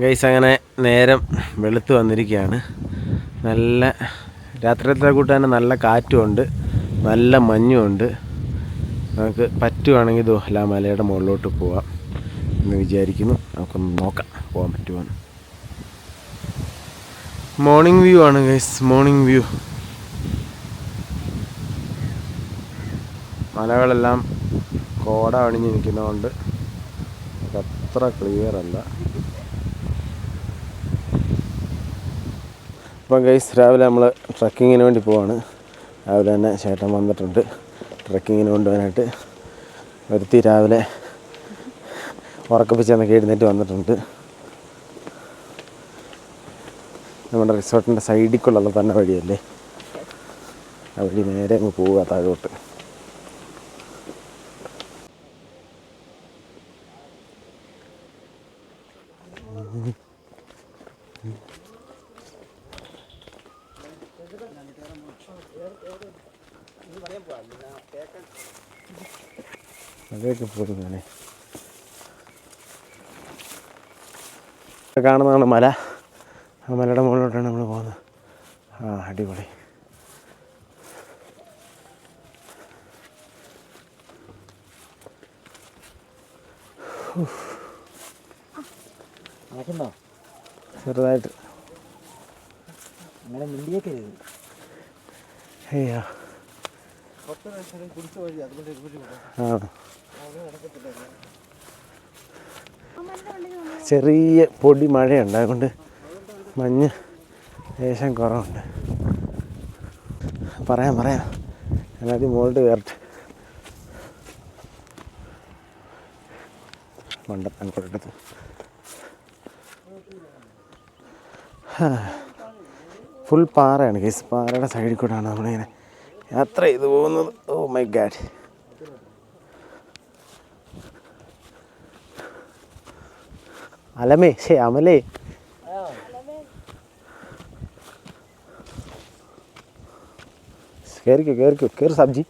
Guys അങ്ങനെ നേരം വെളുത്ത് വന്നിരിക്കുകയാണ്. നല്ല രാത്രിയത്തെ കൂട്ടാൻ നല്ല കാറ്റുമുണ്ട് നല്ല മഞ്ഞുമുണ്ട് നമുക്ക് പറ്റുവാണെങ്കിൽ ഇതോ അല്ല മലയുടെ മുകളിലോട്ട് പോവാം എന്ന് വിചാരിക്കുന്നു. നമുക്കൊന്ന് നോക്കാം പോകാൻ പറ്റുമെന്ന് മോർണിംഗ് വ്യൂ ആണ് ഗൈസ് മോർണിംഗ് വ്യൂ മലകളെല്ലാം കോട അണിഞ്ഞ് നിൽക്കുന്നതുകൊണ്ട് അത്ര ക്ലിയർ അല്ല. അപ്പം ഗൈസ് രാവിലെ നമ്മൾ ട്രക്കിങ്ങിന് വേണ്ടി പോവാണ്. രാവിലെ തന്നെ ചേട്ടൻ വന്നിട്ടുണ്ട് ട്രക്കിങ്ങിന് കൊണ്ടുപോകാനായിട്ട്. വരുത്തി രാവിലെ ഉറക്കപ്പിച്ച് എന്നൊക്കെ എഴുന്നേറ്റ് വന്നിട്ടുണ്ട്. നമ്മുടെ റിസോർട്ടിന്റെ സൈഡിക്കുള്ള തന്നെ വഴിയല്ലേ? ആ വഴി നേരെ അങ്ങ് പോവുക താഴോട്ട്. അതൊക്കെ പോകുന്നതാണ് കാണുന്നതാണ് മല. ആ മലയുടെ മുകളിലോട്ടാണ് നമ്മൾ പോകുന്നത്. ആ അടിപൊളി. ചെറുതായിട്ട് അങ്ങനെ മിണ്ടിയൊക്കെ അയ്യോ. ആ ചെറിയ പൊടി മഴയുണ്ട്. അതുകൊണ്ട് മഞ്ഞ് ലേശം കുറവുണ്ട്. പറയാം പറയാം. ഞാനാദ്യം മുകളിട്ട് കയറട്ടെ. മണ്ടത്താൻ കൊടുത്തത് ഫുൾ പാറയാണ്. കേസ് പാറയുടെ സൈഡിൽ കൂടെയാണ് നമ്മളിങ്ങനെ യാത്ര ചെയ്ത് പോകുന്നത്. Oh my God. അലമേ ശേ അമലേ. കയറിക്കോ കയറിക്കോ കയറി സബ്ജി.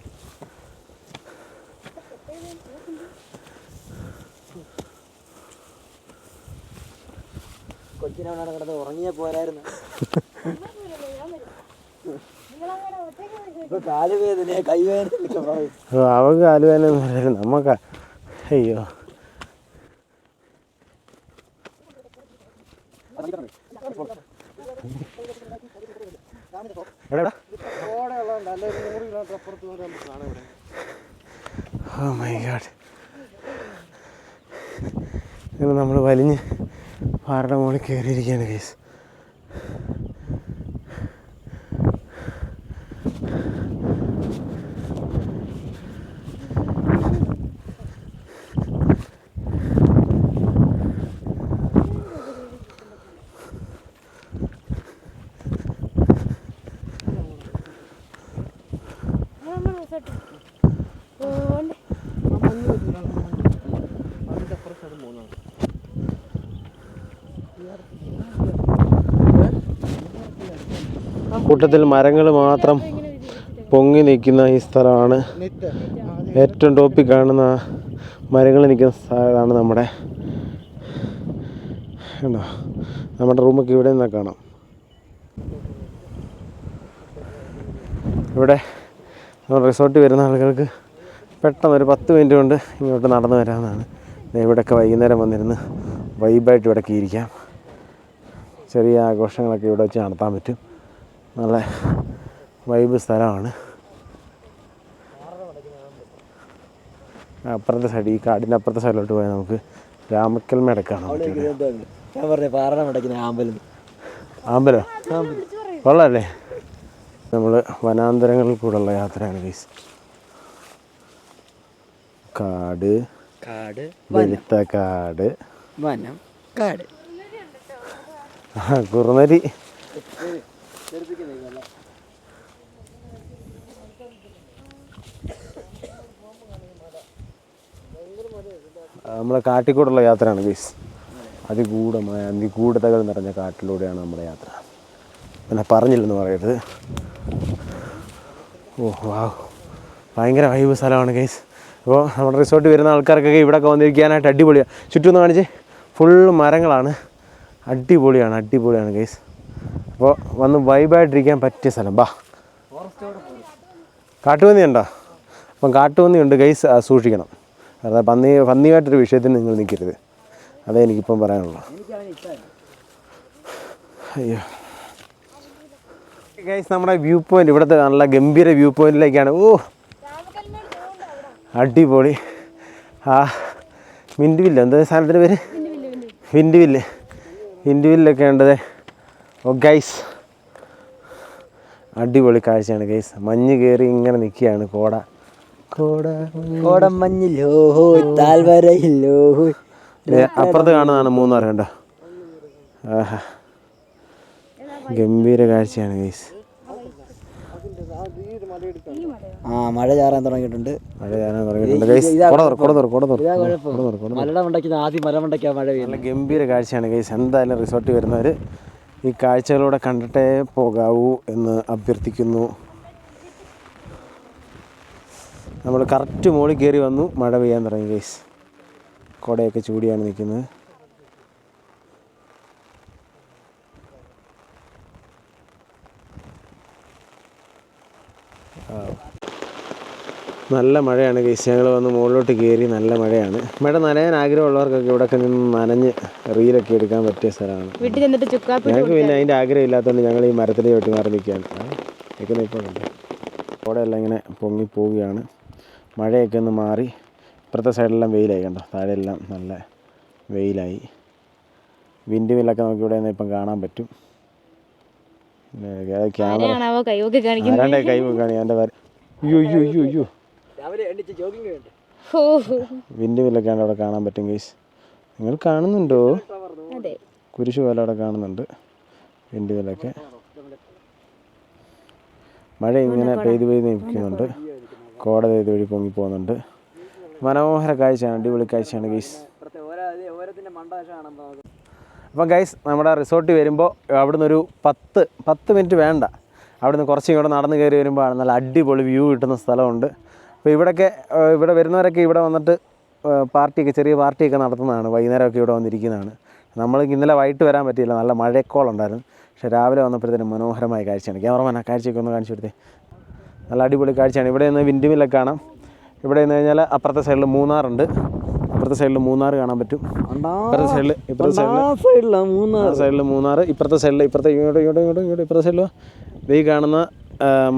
ഇപ്പൊ കാലുവേദന എന്ന് പറയുന്നത്. നമുക്ക് അയ്യോ. ഓ മൈ നമ്മൾ വലിഞ്ഞ് പാറയുടെ മുകളിൽ കയറിയിരിക്കുകയാണ് കേസ് കൂട്ടത്തിൽ മരങ്ങൾ മാത്രം പൊങ്ങി നിൽക്കുന്ന ഈ സ്ഥലമാണ്. ഏറ്റവും ടോപ്പിൽ കാണുന്ന മരങ്ങൾ നിൽക്കുന്ന സ്ഥലമാണ് നമ്മുടെ കണ്ടോ? നമ്മുടെ റൂമൊക്കെ ഇവിടെ നിന്നാണ് കാണാം. ഇവിടെ റിസോർട്ടിൽ വരുന്ന ആളുകൾക്ക് പെട്ടെന്ന് ഒരു പത്ത് മിനിറ്റ് കൊണ്ട് ഇങ്ങോട്ട് നടന്നു വരാവുന്നതാണ്. ഇവിടെയൊക്കെ വൈകുന്നേരം വന്നിരുന്ന് വൈബായിട്ട് ഇവിടെ ഇരിക്കാം. ചെറിയ ആഘോഷങ്ങളൊക്കെ ഇവിടെ വെച്ച് നടത്താൻ പറ്റും. നല്ല വൈബ് സ്ഥലമാണ്. അപ്പുറത്തെ സൈഡ് ഈ കാടിന്റെ അപ്പുറത്തെ സൈഡിലോട്ട് പോയാൽ നമുക്ക് രാമക്കൽമേട കാണാൻ പറ്റും. ഞാൻ പറഞ്ഞ പാറ മുടക്കുന്ന ആമ്പലം? ആമ്പലോ. കൊള്ളാല്ലേ? നമ്മൾ വനാന്തരങ്ങളിൽ കൂടെയുള്ള യാത്രയാണ് ഗൈസ് കാട് കാട് വെളുത്ത കാട്. വനം കാട്. ആ, കുറുനരി. നമ്മളെ കാട്ടിക്കൂടുള്ള യാത്രയാണ് ഗൈസ് അതിഗൂഢമായ അതിഗൂഢതകൾ നിറഞ്ഞ കാട്ടിലൂടെയാണ് നമ്മുടെ യാത്ര. പിന്നെ പറഞ്ഞില്ലെന്ന് പറയരുത്. ഓ വാ ഭയങ്കര വൈബ് സ്ഥലമാണ് ഗൈസ് അപ്പോൾ നമ്മുടെ റിസോർട്ടിൽ വരുന്ന ആൾക്കാർക്കൊക്കെ ഇവിടെയൊക്കെ വന്നിരിക്കാനായിട്ട് അടിപൊളിയാണ് ചുറ്റും ഒന്ന് കാണിച്ച്. ഫുൾ മരങ്ങളാണ്. അടിപൊളിയാണ് അടിപൊളിയാണ് ഗൈസ് അപ്പോൾ വന്ന് വൈബായിട്ടിരിക്കാൻ പറ്റിയ സ്ഥലം. ബാ. കാട്ടുപന്നി ഉണ്ടോ? അപ്പം കാട്ടുപന്നി ഉണ്ട് ഗൈസ് സൂക്ഷിക്കണം. അതായത് പന്നി പന്നിയായിട്ടൊരു വിഷയത്തിന് നിങ്ങൾ നിൽക്കരുത്. അതേ എനിക്കിപ്പം പറയാനുള്ളൂ അയ്യോ. ഗൈസ് നമ്മുടെ വ്യൂ പോയിന്റ് ഇവിടുത്തെ നല്ല ഗംഭീര വ്യൂ പോയിന്റിലേക്കാണ് ഓ അടിപൊളി. ആ മിൻഡുവില്ല എന്താ സ്ഥലത്തിന്റെ പേര്? വിൻഡുവില്ല് വിൻഡുവില്ലൊക്കെ ഉണ്ടത്. ഓ ഗൈസ് അടിപൊളി കാഴ്ചയാണ് ഗൈസ് മഞ്ഞ് കയറി ഇങ്ങനെ നിൽക്കുകയാണ് കോട. കോട കോടം മഞ്ഞില്ലോ താൽവരയില്ലോ അപ്പുറത്ത് കാണുന്നതാണ് മൂന്നാർ കണ്ടോ? ആഹാ. ഗംഭീര കാഴ്ചയാണ് ഗൈസ് ആ മഴ ചാറാൻ തുടങ്ങിയിട്ടുണ്ട്. മഴ ഗൈസ് ആദ്യം മഴ നല്ല ഗംഭീര കാഴ്ചയാണ് ഗൈസ് എന്തായാലും റിസോർട്ടിൽ വരുന്നവർ ഈ കാഴ്ചകളൂടെ കണ്ടിട്ടേ പോകാവൂ എന്ന് അഭ്യർത്ഥിക്കുന്നു. നമ്മൾ കറക്റ്റ് മോളിൽ കയറി വന്നു മഴ പെയ്യാൻ തുടങ്ങി ഗൈസ് കുടയൊക്കെ ചൂടിയാണ് നിൽക്കുന്നത്. നല്ല മഴയാണ് ഗൈസ് ഞങ്ങൾ വന്ന് മുകളിലോട്ട് കയറി നല്ല മഴയാണ്. മഴ നനയാൻ ആഗ്രഹമുള്ളവർക്കൊക്കെ ഇവിടെയൊക്കെ നിന്ന് നനഞ്ഞ് റീലൊക്കെ എടുക്കാൻ പറ്റിയ സ്ഥലമാണ്. വീട്ടിൽ ചെന്നിട്ട് ചുക്കാപ്പി ഞങ്ങൾക്ക് പിന്നെ അതിന്റെ ആഗ്രഹം ഇല്ലാത്തതുകൊണ്ട് ഞങ്ങൾ ഈ മരത്തിലെ വെട്ടി മാറി നിൽക്കുകയാണ്. നിൽക്കുന്ന ഇപ്പോൾ ഉണ്ട് കോടയെല്ലാം ഇങ്ങനെ പൊങ്ങി പോവുകയാണ്. മഴയൊക്കെ ഒന്ന് മാറി. ഇപ്പുറത്തെ സൈഡിലെല്ലാം വെയിലായി കണ്ടോ? താഴെയെല്ലാം നല്ല വെയിലായി. വിൻഡ് മില്ലൊക്കെ നമുക്ക് ഇവിടെ നിന്ന് ഇപ്പം കാണാൻ പറ്റും. ക്യാമറ കൈ വെക്കാണ് എന്റെ അയ്യോ അയ്യോ അയ്യോ അയ്യോ. രാവിലെ എണ്ണിച്ച് ജോഗിങ് അവിടെ കാണാൻ പറ്റും ഗൈസ് നിങ്ങൾ കാണുന്നുണ്ടോ? കുരിശു കുരിശ് പോലെ അവിടെ കാണുന്നുണ്ട് വിൻഡ് മില്ലൊക്കെ. മഴ ഇങ്ങനെ പെയ്ത് പെയ്ത് നിൽക്കുന്നുണ്ട്. കോട പെയ്ത് വഴി പൊങ്ങി പോകുന്നുണ്ട്. മനോഹര കാഴ്ചയാണ് അടിപൊളി കാഴ്ചയാണ് ഗൈസ് അപ്പം ഗൈസ് നമ്മുടെ റിസോർട്ടിൽ വരുമ്പോൾ അവിടുന്ന് ഒരു പത്ത് പത്ത് മിനിറ്റ് വേണ്ട. അവിടുന്ന് കുറച്ച് ഇങ്ങോട്ട് നടന്ന് കയറി വരുമ്പോഴാണ് നല്ല അടിപൊളി വ്യൂ കിട്ടുന്ന സ്ഥലമുണ്ട്. അപ്പോൾ ഇവിടെയൊക്കെ ഇവിടെ വരുന്നവരൊക്കെ ഇവിടെ വന്നിട്ട് പാർട്ടിയൊക്കെ ചെറിയ പാർട്ടിയൊക്കെ നടത്തുന്നതാണ്. വൈകുന്നേരമൊക്കെ ഇവിടെ വന്നിരിക്കുന്നതാണ്. നമ്മൾ ഇന്നലെ വൈകിട്ട് വരാൻ പറ്റിയില്ല. നല്ല മഴക്കോളുണ്ടായിരുന്നു പക്ഷേ രാവിലെ വന്നപ്പോഴത്തേനും മനോഹരമായ കാഴ്ചയാണ്. ക്യാമറമാൻ ആ കാഴ്ചയൊക്കെ ഒന്ന് കാണിച്ചു കൊടുത്തേ. നല്ല അടിപൊളി കാഴ്ചയാണ്. ഇവിടെ നിന്ന് വിൻഡ് മില്ലൊക്കെ കാണാം. ഇവിടെ നിന്ന് കഴിഞ്ഞാൽ അപ്പുറത്തെ സൈഡിൽ മൂന്നാറുണ്ട്. അപ്പുറത്തെ സൈഡിൽ മൂന്നാർ കാണാൻ പറ്റും. ഇപ്പുറത്തെ സൈഡിൽ ഇപ്പുറത്തെ സൈഡിൽ സൈഡിലാ മൂന്ന് ആ സൈഡിൽ മൂന്നാർ ഇപ്പുറത്തെ സൈഡിൽ ഇപ്പുറത്തെ ഇങ്ങോട്ട് ഇങ്ങോട്ട് ഇങ്ങോട്ട് ഇങ്ങോട്ട് ഇപ്പുറത്തെ സൈഡിൽ ഈ കാണുന്ന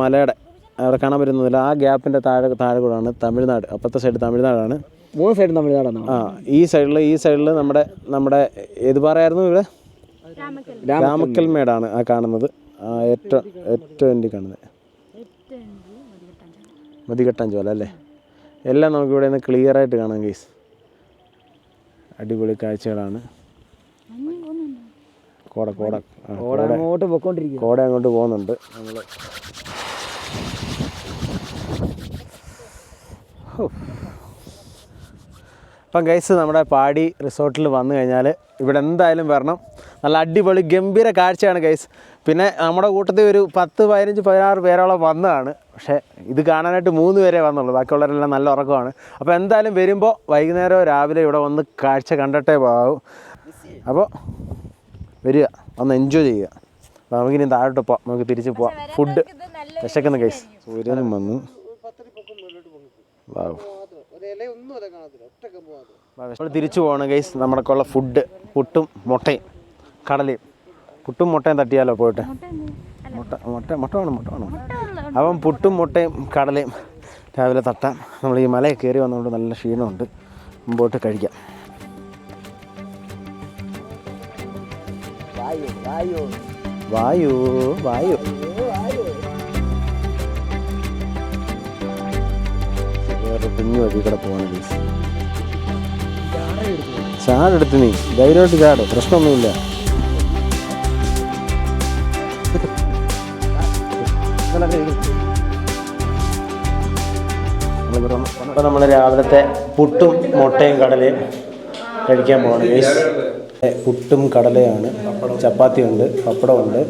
മലയുടെ അവിടെ കാണാൻ പറ്റുന്നില്ല ആ ഗ്യാപ്പിന്റെ താഴെ താഴെ കൂടാണ് തമിഴ്നാട്. അപ്പുറത്തെ സൈഡ് തമിഴ്നാടാണ്. മൂന്ന് സൈഡ് തമിഴ്നാടാണ്. ആ ഈ സൈഡിൽ ഈ സൈഡിൽ നമ്മുടെ നമ്മുടെ ഏത് പാറയായിരുന്നു ഇവിടെ? രാമക്കൽ. മേടാണ് ആ കാണുന്നത്. ഏറ്റവും ഏറ്റവും എന്റെ കാണുന്നത്. മതികെട്ടാഞ്ചോല അല്ലേ? എല്ലാം നമുക്ക് ഇവിടെ നിന്ന് ക്ലിയർ ആയിട്ട് കാണാം കേസ് അടിപൊളി കാഴ്ചകളാണ്. കോട കോട കോട അങ്ങോട്ട് പൊക്കോണ്ടിരിക്കും കോട അങ്ങോട്ട് പോകുന്നുണ്ട്. അപ്പം ഗൈസ് നമ്മുടെ പാടി റിസോർട്ടിൽ വന്നു കഴിഞ്ഞാൽ ഇവിടെ എന്തായാലും വരണം. നല്ല അടിപൊളി ഗംഭീര കാഴ്ചയാണ് ഗൈസ് പിന്നെ നമ്മുടെ കൂട്ടത്തിൽ ഒരു പത്ത് പതിനഞ്ച് പതിനാറ് പേരോളം വന്നതാണ്. പക്ഷേ ഇത് കാണാനായിട്ട് മൂന്ന് പേരേ വന്നുള്ളൂ. ബാക്കിയുള്ളവരെല്ലാം നല്ല ഉറക്കമാണ്. അപ്പോൾ എന്തായാലും വരുമ്പോൾ വൈകുന്നേരമോ രാവിലെ ഇവിടെ വന്ന് കാഴ്ച കണ്ടിട്ടേ പോകാവൂ. അപ്പോൾ വരിക. വന്ന് എൻജോയ് ചെയ്യുക. അപ്പോൾ നമുക്കിനി താഴോട്ട് പോവാം. നമുക്ക് തിരിച്ച് പോവാം. ഫുഡ് വിശക്കുന്ന ഗൈസ് സൂര്യനും വന്നു. വാവ്. നമ്മൾ തിരിച്ചു പോകണം ഗൈസ്. നമ്മുടെയൊക്കെയുള്ള ഫുഡ് പുട്ടും മുട്ടയും. കടലയും. പുട്ടും മുട്ടയും തട്ടിയാലോ പോയിട്ട്? മുട്ട മുട്ട മുട്ട വേണം മുട്ട വേണം അപ്പം പുട്ടും മുട്ടയും കടലയും രാവിലെ തട്ടാം. നമ്മൾ ഈ മലയെ കയറി വന്നുകൊണ്ട് നല്ല ക്ഷീണമുണ്ട്. മുമ്പോട്ട് കഴിക്കാം. വായു വായു. വായു വായു. കുഞ്ഞു വഴി കൂടെ ഗൈസ് ചാടെടുത്ത് നീ. ധൈര്യമായിട്ട് ചാട്. പ്രശ്നമൊന്നുമില്ല. അപ്പോൾ നമ്മൾ രാവിലത്തെ പുട്ടും മുട്ടയും കടലയും കഴിക്കാൻ പോകണം ഗൈസ് പുട്ടും കടലയാണ്. ചപ്പാത്തി ഉണ്ട് പപ്പടം ഉണ്ട്.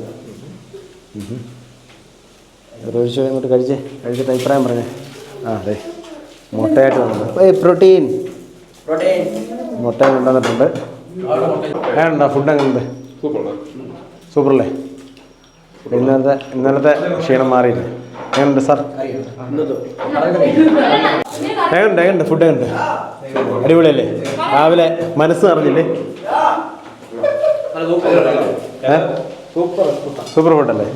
റോഹിത് ഇങ്ങോട്ട് കഴിച്ചേ. കഴിച്ചിട്ട് അഭിപ്രായം പറഞ്ഞേ. ആ അതെ മുട്ടയായിട്ട് വന്നിട്ടുണ്ട്. ഏയ് പ്രോട്ടീൻ. മുട്ട കൊണ്ടുവന്നിട്ടുണ്ട്. വേണ്ട ഫുഡ് എങ്ങനെയുണ്ട് സൂപ്പറല്ലേ? ഇന്നലത്തെ ഇന്നലത്തെ ക്ഷീണം മാറിയില്ലേ? എങ്ങനെയുണ്ട് സാർ? എങ്ങനെയുണ്ട് എങ്ങനെയുണ്ട് ഫുഡ് എങ്ങനെയുണ്ട് അടിപൊളിയല്ലേ? രാവിലെ മനസ്സ് അറിഞ്ഞില്ലേ? സൂപ്പർ ഫുഡല്ലേ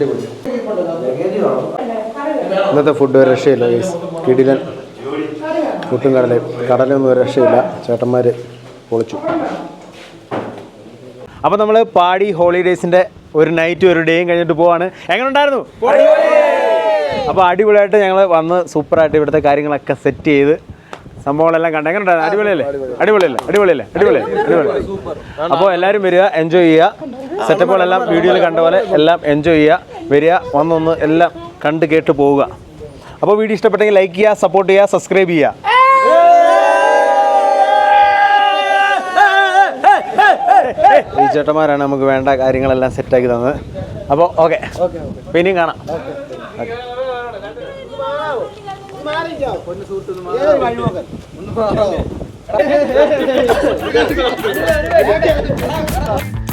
ഇന്നത്തെ ഫുഡ് ഒരു രക്ഷയില്ല കിടിലൻ. പുട്ടും കടലയും കടലൊന്നും ഒരു രക്ഷയില്ല. ചേട്ടന്മാർ പൊളിച്ചു. അപ്പോൾ നമ്മൾ പാടി ഹോളിഡേയ്സിന്റെ ഒരു നൈറ്റും ഒരു ഡേയും കഴിഞ്ഞിട്ട് പോവാണ്. എങ്ങനെ ഉണ്ടായിരുന്നു അപ്പോൾ അടിപൊളിയായിട്ട് ഞങ്ങൾ വന്ന് സൂപ്പറായിട്ട് ഇവിടുത്തെ കാര്യങ്ങളൊക്കെ സെറ്റ് ചെയ്ത് സംഭവങ്ങളെല്ലാം കണ്ട. എങ്ങനെ ഉണ്ടായിരുന്നു അടിപൊളിയല്ലേ? അടിപൊളിയല്ലേ? അടിപൊളിയല്ലേ? അടിപൊളി അടിപൊളി. അപ്പോൾ എല്ലാവരും വരിക എൻജോയ് ചെയ്യുക. സെറ്റപ്പുകളെല്ലാം വീഡിയോയിൽ കണ്ട പോലെ എല്ലാം എൻജോയ് ചെയ്യുക. വരിക വന്നൊന്ന് എല്ലാം കണ്ട് കേട്ട് പോവുക. അപ്പോൾ വീഡിയോ ഇഷ്ടപ്പെട്ടെങ്കിൽ ലൈക്ക് ചെയ്യുക സപ്പോർട്ട് ചെയ്യുക സബ്സ്ക്രൈബ് ചെയ്യുക. ഈ ചേട്ടന്മാരാണ് നമുക്ക് വേണ്ട കാര്യങ്ങളെല്ലാം സെറ്റാക്കി തന്നത്. അപ്പോൾ ഓക്കെ പിന്നെയും കാണാം. ഒന്ന്